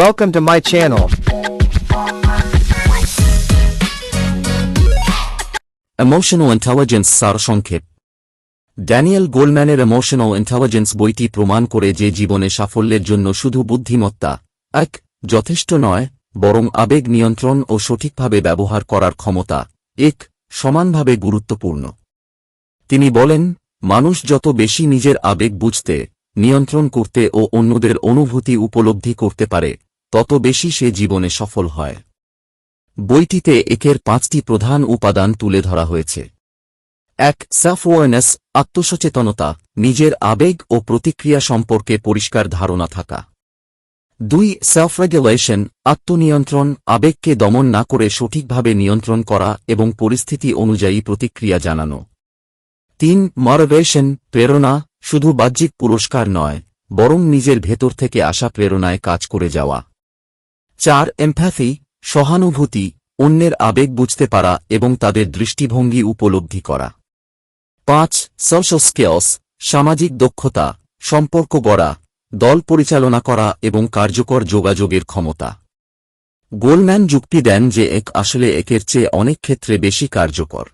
Welcome to my channel. Emotional intelligence সারসংক্ষেপ Daniel গোলম্যানের emotional intelligence বইটি প্রমাণ করে যে জীবনে সাফল্যের জন্য শুধু বুদ্ধিমত্তা, এক, যথেষ্ট নয়, বরং আবেগ নিয়ন্ত্রণ ও সঠিকভাবে ব্যবহার করার ক্ষমতা, এক, সমানভাবে গুরুত্বপূর্ণ তিনি বলেন, মানুষ যত বেশি নিজের আবেগ বুঝতে নিয়ন্ত্রণ করতে ও অন্যদের অনুভূতি উপলব্ধি করতে পারে, তত বেশি সে জীবনে সফল হয়। বইটিতে একের পাঁচটি প্রধান উপাদান তুলে ধরা হয়েছে। এক সেলফ ওয়ারনেস আত্মসচেতনতা, নিজের আবেগ ও প্রতিক্রিয়া সম্পর্কে পরিষ্কার ধারণা থাকা। দুই সেলফ রেগুলেশন আত্মনিয়ন্ত্রণ, আবেগকে দমন না করে সঠিকভাবে নিয়ন্ত্রণ করা এবং পরিস্থিতি অনুযায়ী প্রতিক্রিয়া জানানো। তিন মরভেশন প্রেরণা শুধু বাহ্যিক পুরস্কার নয়, বরং নিজের ভেতর থেকে আসা প্রেরণায় কাজ করে যাওয়া। চার এমপ্যাথি সহানুভূতি, অন্যের আবেগ বুঝতে পারা এবং তাদের দৃষ্টিভঙ্গি উপলব্ধি করা। পাঁচ সোশ্যাল স্কিলস সামাজিক দক্ষতা, সম্পর্ক গড়া, দল পরিচালনা করা এবং কার্যকর যোগাযোগের ক্ষমতা। গোলম্যান যুক্তি দেন যে এক আসলে একের চেয়ে অনেক ক্ষেত্রে বেশি কার্যকর।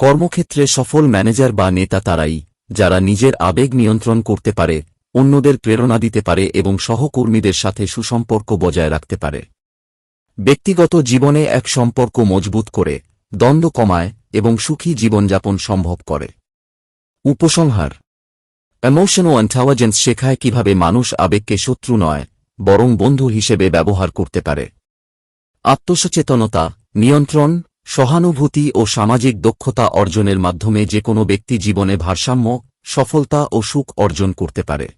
কর্মক্ষেত্রে সফল ম্যানেজার বা নেতা তারাই যারা নিজের আবেগ নিয়ন্ত্রণ করতে পারে, অন্যদের প্রেরণা দিতে পারে এবং সহকর্মীদের সাথে সুসম্পর্ক বজায় রাখতে পারে। ব্যক্তিগত জীবনে এক সম্পর্ক মজবুত করে, দ্বন্দ্ব কমায় এবং সুখী জীবনযাপন সম্ভব করে। উপসংহার। ইমোশনাল ইন্টেলিজেন্স শেখায় কীভাবে মানুষ আবেগকে শত্রু নয়, বরং বন্ধু হিসেবে ব্যবহার করতে পারে। আত্মসচেতনতা, নিয়ন্ত্রণ সহানুভূতি ও সামাজিক দক্ষতা অর্জনের মাধ্যমে যে কোনো ব্যক্তি জীবনে ভারসাম্য, সফলতা ও সুখ অর্জন করতে পারে।